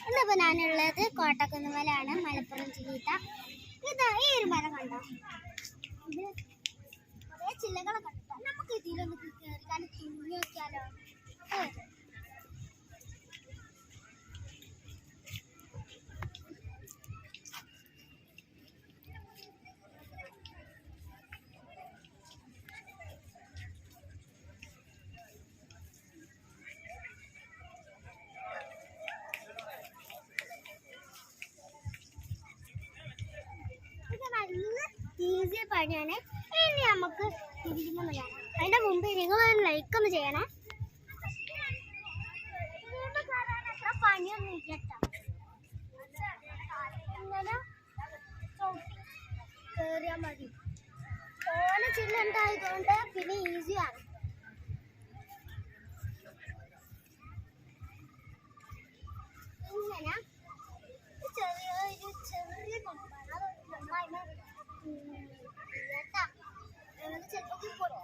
ഇന്നിപ്പോൾ ഞാനുള്ളത് കോട്ടക്കുന്നുമലാണ് മലപ്പുറം ചിലീത്ത ഇതാ ഈ ഒരു മരം കണ്ടോ? ഇത് കുറേ ചില്ലകളൊക്കെ നമുക്ക് ഈസി പണിയാണ് ഇനി നമുക്ക് അതിന്റെ മുമ്പ് നിങ്ങൾ ലൈക്ക് ഒന്ന് ചെയ്യണേ. പണിയൊന്നും ഇല്ലട്ടോ ഇങ്ങനെ കേറിയാൽ മതി. ഓല ചില്ല ഉണ്ടായതുകൊണ്ട് പിന്നെ ഈസിയാണ്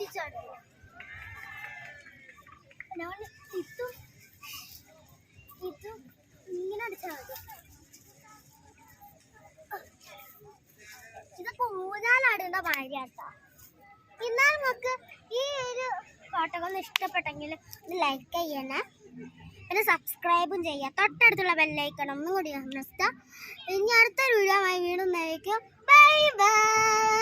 പൊട്ടിച്ചാടും ഞാൻ ഇതും ഇതും ഇങ്ങനെ അടിച്ചാൽ മതി. ഇതൊക്കെ ഊഞ്ഞാലാടേണ്ട മാതിരിയാട്ടോ എന്നാൽ നമുക്ക് ഈ ഒരു ഫോട്ടോകൾ ഇഷ്ടപ്പെട്ടെങ്കിൽ ഒന്ന് ലൈക്ക് ചെയ്യണേ. പിന്നെ സബ്സ്ക്രൈബും ചെയ്യുക തൊട്ടടുത്തുള്ള ബെല്ലൈക്കണം ഒന്നും കൂടി അമർത്തുക. ഇനി അടുത്തൊരു വീഡിയോ വീണ്ടും ബൈ ബൈ